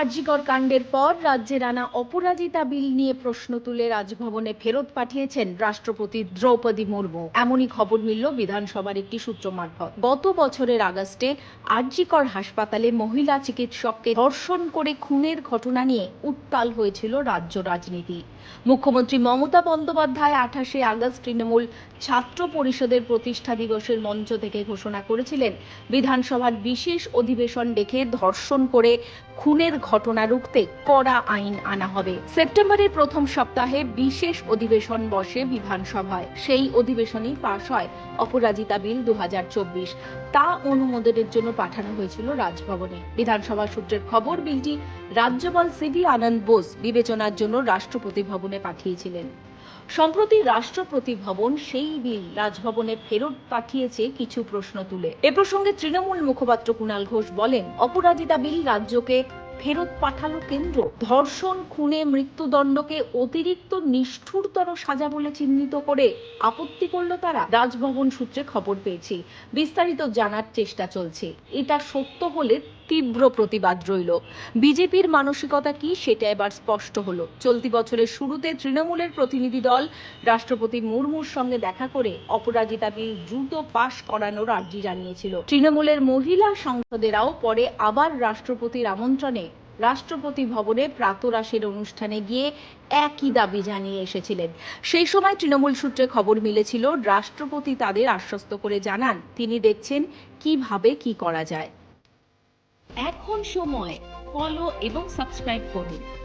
আরজিকর কাণ্ডের পর রাজ্যে নানা অপরাজিতা বিল নিয়ে প্রশ্ন তুলে রাজভবনে ফেরত পাঠিয়েছেন রাষ্ট্রপতি দ্রৌপদী মুর্মু। এমনই খবর মিলল বিধানসভার একটি সূত্র মারফত। গত বছরের আগস্টে আরজিকর হাসপাতালে মহিলা চিকিৎসককে ধর্ষণ করে খুনের ঘটনা নিয়ে উত্তাল হয়েছিল রাজ্য রাজনীতি। মুখ্যমন্ত্রী মমতা বন্দ্যোপাধ্যায় আঠাশে আগস্ট তৃণমূল ছাত্র পরিষদের প্রতিষ্ঠা দিবসের মঞ্চ থেকে ঘোষণা করেছিলেন, বিধানসভার বিশেষ অধিবেশন ডেকে ধর্ষণ করে খুনের ঘটনা রুখতে কড়া আইন আনা হবে। সেপ্টেম্বরের প্রথম সপ্তাহে বিশেষ অধিবেশন বসে বিধানসভায়। সেই অধিবেশনেই পাশ হয় অপরাজিতা বিল দুহাজার চব্বিশ। তা অনুমোদনের জন্য পাঠানো হয়েছিল রাজভবনে। বিধানসভা সূত্রের খবর, বিলটি রাজ্যপাল সিভি আনন্দ বোস বিবেচনার জন্য রাষ্ট্রপতি ভবনে পাঠিয়েছিলেন। সম্প্রতি রাষ্ট্রপতি ভবন সেই বিল রাজভবনে ফেরত পাঠিয়েছে কিছু প্রশ্ন তুলে। এ প্রসঙ্গে তৃণমূল মুখপাত্র কুণাল ঘোষ বলেন, অপরাজিতা বিল রাজ্যকে ফেরত পাঠালো কেন্দ্র। ধর্ষণ, খুনে, মৃত্যুদণ্ডকে অতিরিক্ত নিষ্ঠুরতর সাজা বলে চিহ্নিত করে আপত্তি করল তারা। রাজভবন সূত্রে খবর পেয়েছি। বিস্তারিত জানার চেষ্টা চলছে। এটা সত্য হলে তীব্র প্রতিবাদ রইল। বিজেপির মানসিকতা কি সেটা এবার স্পষ্ট হলো। চলতি বছরের শুরুতে তৃণমূলের প্রতিনিধি দল রাষ্ট্রপতি মুর্মুর সঙ্গে দেখা করে অপরাজিতা বিল দ্রুত পাশ করানোর আর্জি জানিয়েছিল। তৃণমূলের মহিলা সংসদেরাও পরে আবার রাষ্ট্রপতির আমন্ত্রণে রাষ্ট্রপতি ভবনে প্রাতরাশের অনুষ্ঠানে গিয়ে একই দাবি জানিয়ে এসেছিলেন। সেই সময় তৃণমূল সূত্রে খবর মিলেছিল, রাষ্ট্রপতি তাদের আশ্বস্ত করে জানান, তিনি দেখছেন কীভাবে কি করা যায়। এখন সময় ফলো এবং সাবস্ক্রাইব করুন।